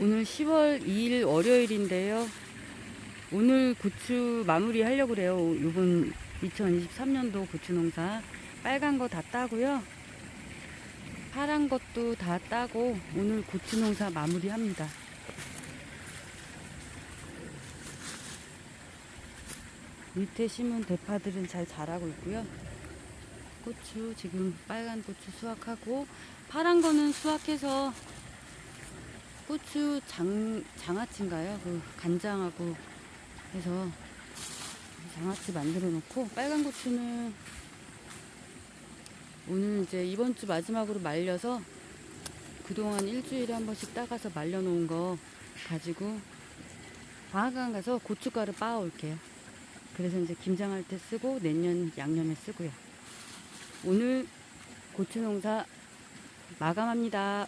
오늘 10월 2일 월요일인데요. 오늘 고추 마무리 하려고 그래요. 요번 2023년도 고추 농사. 빨간 거 다 따고요. 파란 것도 다 따고 오늘 고추 농사 마무리 합니다. 밑에 심은 대파들은 잘 자라고 있고요. 고추 지금 빨간 고추 수확하고 파란 거는 수확해서 고추 장 장아찌인가요? 그 간장하고 해서 장아찌 만들어 놓고 빨간 고추는 오늘 이제 이번 주 마지막으로 말려서 그동안 일주일에 한 번씩 따가서 말려 놓은 거 가지고 방앗간 가서 고춧가루 빻아 올게요. 그래서 이제 김장할 때 쓰고 내년 양념에 쓰고요. 오늘 고추 농사 마감합니다.